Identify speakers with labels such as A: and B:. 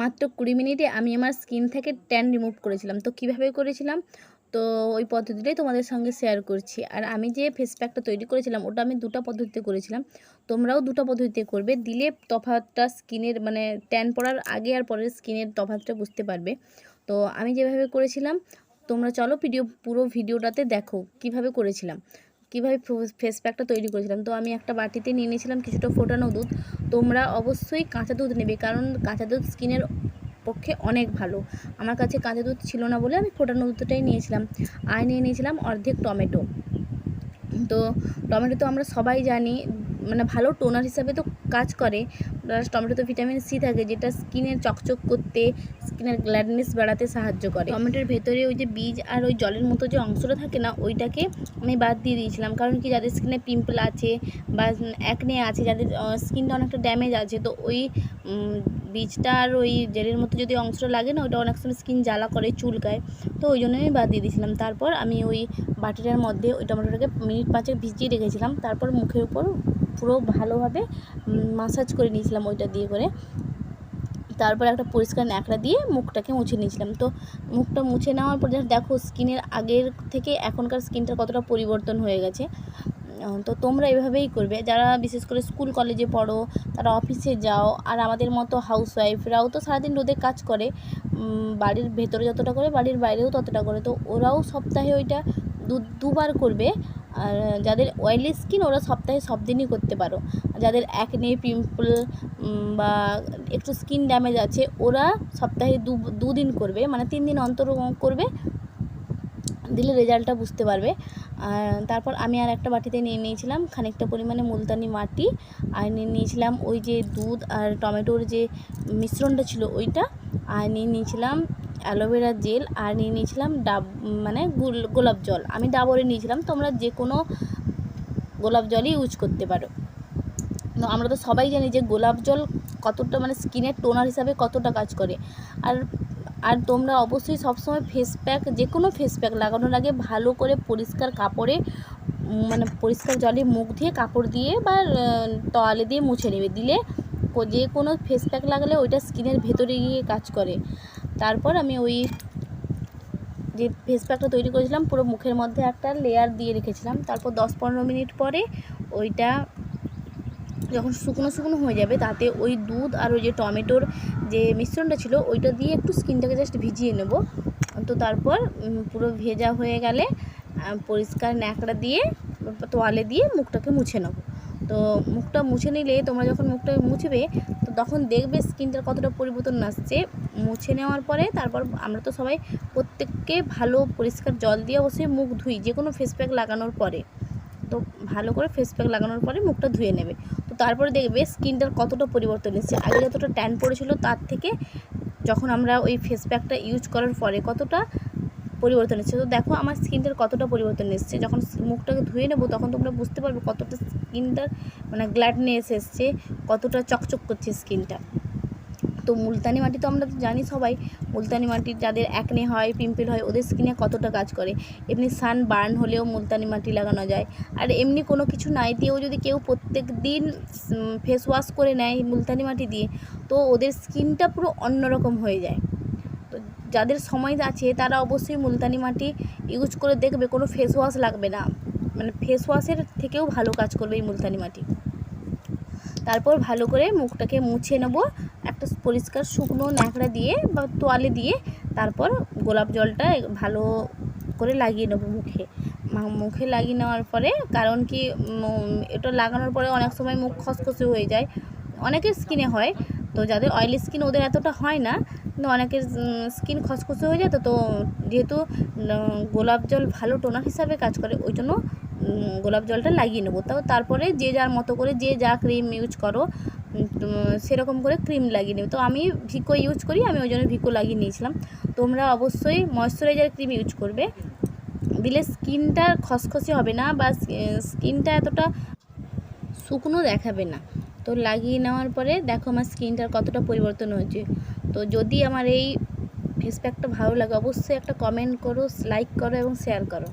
A: মাত্র কুড়ি মিনিটে আমি আমার স্কিন থেকে ট্যান রিমুভ করেছিলাম। তো কীভাবে করেছিলাম? তো ওই পদ্ধতিটাই তোমাদের সঙ্গে শেয়ার করছি। আর আমি যে ফেস প্যাকটা তৈরি করেছিলাম, ওটা আমি দুটো পদ্ধতিতে করেছিলাম। তোমরাও দুটো পদ্ধতিতে করবে। দিলে তফাৎটা স্কিনের মানে ট্যান পড়ার আগে আর পরের স্কিনের তফাৎটা বুঝতে পারবে। তো আমি যেভাবে করেছিলাম, তোমরা চলো ভিডিও পুরো ভিডিওটাতে দেখো কীভাবে করেছিলাম। কীভাবে ফেস প্যাকটা তৈরি করেছিলাম। তো আমি একটা বাটিতে নিয়ে নিয়েছিলাম কিছুটা ফোটানো দুধ। তোমরা অবশ্যই কাঁচা দুধ নেবে, কারণ কাঁচা দুধ স্কিনের পক্ষে অনেক ভালো। আমার কাছে কাঁচা দুধ ছিল না বলে আমি ফোটানো দুধটাই নিয়েছিলাম। আর নিয়ে নিয়েছিলাম অর্ধেক টমেটো। তো টমেটো তো আমরা সবাই জানি মানে ভালো টোনার হিসাবে তো কাজ করে। প্লাস টমেটোতে ভিটামিন সি থাকে, যেটা স্কিনের চকচক করতে, স্কিনের গ্ল্যাডনেস বাড়াতে সাহায্য করে। টমেটোর ভেতরে ওই যে বীজ আর ওই জলের মতো যে অংশটা থাকে না, ওইটাকে আমি বাদ দিয়ে দিয়েছিলাম। কারণ কি, যাদের স্কিনে পিম্পল আছে বা একনে আছে, যাদের স্কিনটা অনেকটা ড্যামেজ আছে, তো ওই বীজটা আর ওই জেলের মতো যদি অংশটা লাগে না ওইটা অনেক সময় স্কিন জ্বালা করে চুলকায় তো ওই জন্য আমি বাদ দিয়ে দিয়েছিলাম। তারপর আমি ওই বাটিটার মধ্যে ওই টমেটোটাকে মিনিট পাঁচেক ভিজিয়ে রেখেছিলাম। তারপর মুখের উপর পুরো ভালোভাবে মাসাজ করে নিয়েছিলাম ওইটা দিয়ে করে। তারপর একটা পরিষ্কার ন্যাকড়া দিয়ে মুখটাকে মুছে নিয়েছিলাম। তো মুখটা মুছে নেওয়ার পর দেখো স্কিনের আগের থেকে এখনকার স্কিনটার কতটা পরিবর্তন হয়ে গেছে। তো তোমরা এভাবেই করবে। যারা বিশেষ করে স্কুল কলেজে পড়ো, তারা অফিসে যাও। আর আমাদের মতো হাউস ওয়াইফরাও তো সারাদিন রোদে কাজ করে। বাড়ির ভেতরে যতটা করে, বাড়ির বাইরেও ততটা করে। তো ওরাও সপ্তাহে ওইটা দু, দুবার করবে। আর যাদের অয়েলি স্কিন ওরা সপ্তাহে সব দিনই করতে পারো। যাদের একনে পিম্পল বা একটু স্কিন ড্যামেজ আছে, ওরা সপ্তাহে দু, দুদিন করবে। মানে তিন দিন অন্তর করবে। দিলে রেজাল্টটা বুঝতে পারবে। তারপর আমি আর একটা বাটিতে নিয়ে নিয়েছিলাম খানিকটা পরিমাণে মুলতানি মাটি। আর নিয়ে নিয়েছিলাম ওই যে দুধ আর টমেটোর যে মিশ্রণটা ছিল ওইটা। আর নিয়ে নিয়েছিলাম অ্যালোভেরা জেল আর নিয়ে নিয়েছিলাম ডাব মানে গোলাপ জল। আমি ডাবরে নিয়েছিলাম, তোমরা যে কোনো গোলাপ জলই ইউজ করতে পারো। আমরা তো সবাই জানি যে গোলাপ জল কতটা মানে স্কিনের টোনার হিসাবে কতটা কাজ করে। আর আর তোমরা অবশ্যই সবসময় ফেস প্যাক যে কোনো ফেস প্যাক লাগানোর আগে ভালো করে পরিষ্কার কাপড়ে মানে পরিষ্কার জলে মুখ দিয়ে কাপড় দিয়ে বা তোয়ালে দিয়ে মুছে নেবে। দিলে যে কোনো ফেস প্যাক লাগালে ওইটা স্কিনের ভেতরে গিয়ে কাজ করে। তারপর আমি ওই যে ফেস প্যাকটা তৈরি করেছিলাম, পুরো মুখের মধ্যে একটা লেয়ার দিয়ে রেখেছিলাম। তারপর দশ পনেরো মিনিট পরে ওইটা যখন শুকনো শুকনো হয়ে যাবে, তাতে ওই দুধ আর ওই যে টমেটোর যে মিশ্রণটা ছিল, ওইটা দিয়ে একটু স্কিনটাকে জাস্ট ভিজিয়ে নেব। তো তারপর পুরো ভেজা হয়ে গেলে পরিষ্কার ন্যাকড়া দিয়ে, তোয়ালে দিয়ে মুখটাকে মুছে নেব। তো মুখটা মুছে নিলে, তোমরা যখন মুখটা মুছবে, তো তখন দেখবে স্কিনটার কতটা পরিবর্তন আসছে। মুছে নেওয়ার পরে, তারপর আমরা তো সবাই প্রত্যেককে ভালো পরিষ্কার জল দিয়ে অবশ্যই মুখ ধুই যে কোনো ফেস প্যাক লাগানোর পরে। তো ভালো করে ফেস প্যাক লাগানোর পরে মুখটা ধুয়ে নেবে। তারপরে দেখবে স্কিনটার কতটা পরিবর্তন এসেছে। আগে যতটা ট্যান পড়েছিল তার থেকে যখন আমরা ওই ফেস প্যাকটা ইউজ করার পরে কতটা পরিবর্তন এসেছে। তো দেখো আমার স্কিনটার কতটা পরিবর্তন এসেছে। যখন মুখটাকে ধুয়ে নেব তখন তোমরা বুঝতে পারবে কতটা স্কিনটার মানে গ্ল্যাডনেস এসছে, কতটা চকচক করছে স্কিনটা। তো মুলতানি মাটি তো আমরা তো জানি সবাই। মুলতানি মাটির যাদের একনে হয় পিম্পল হয়, ওদের স্কিনে কতটা কাজ করে। এমনি সান বার্ন হলেও মুলতানি মাটি লাগানো যায়। আর এমনি কোনো কিছু নাই দিয়েও যদি কেউ প্রত্যেক দিন ফেস ওয়াশ করে নেয় মুলতানি মাটি দিয়ে, তো ওদের স্কিনটা পুরো অন্যরকম হয়ে যায়। তো যাদের সময় আছে, তারা অবশ্যই মুলতানি মাটি ইউজ করে দেখবে, কোনো ফেস ওয়াশ লাগবে না। মানে ফেস ওয়াশের থেকেও ভালো কাজ করবে এই মুলতানি মাটি। তারপর ভালো করে মুখটাকে মুছে নেব। একটা পরিষ্কার শুকনো ন্যাকড়া দিয়ে বা তোয়ালে দিয়ে তারপর গোলাপ জলটা ভালো করে লাগিয়ে নেব মুখে। মুখে লাগিয়ে নেওয়ার পরে কারণ কি এটা লাগানোর পরে অনেক সময় মুখ খসখসে হয়ে যায়। অনেকের স্কিনে হয়, তো যাদের অয়েলি স্কিন ওদের এতটা হয় না, কিন্তু অনেকের স্কিন খসখসে হয়ে যায় তো তো যেহেতু গোলাপ জল ভালো টোনার হিসাবে কাজ করে, ওই জন্য গোলাপ জলটা লাগিয়ে নেব। তাও তারপরে যে যার মতো করে যে যা ক্রিম ইউজ করো সেরকম করে ক্রিম লাগিয়ে নেবে। তো আমি ভিকো ইউজ করি, আমি ওই জন্য ভিকো লাগিয়ে নিয়েছিলাম। তোমরা অবশ্যই ময়শ্চারাইজার ক্রিম ইউজ করবে। দিলে স্কিনটা খসখসে হবে না বা স্কিনটা এতটা শুকনো দেখাবে না। তো লাগিয়ে নেওয়ার পরে দেখো আমার স্কিনটার কতটা পরিবর্তন হয়েছে। তো যদি আমার এই ফেস প্যাকটা ভালো লাগে, অবশ্যই একটা কমেন্ট করো লাইক করো এবং শেয়ার করো।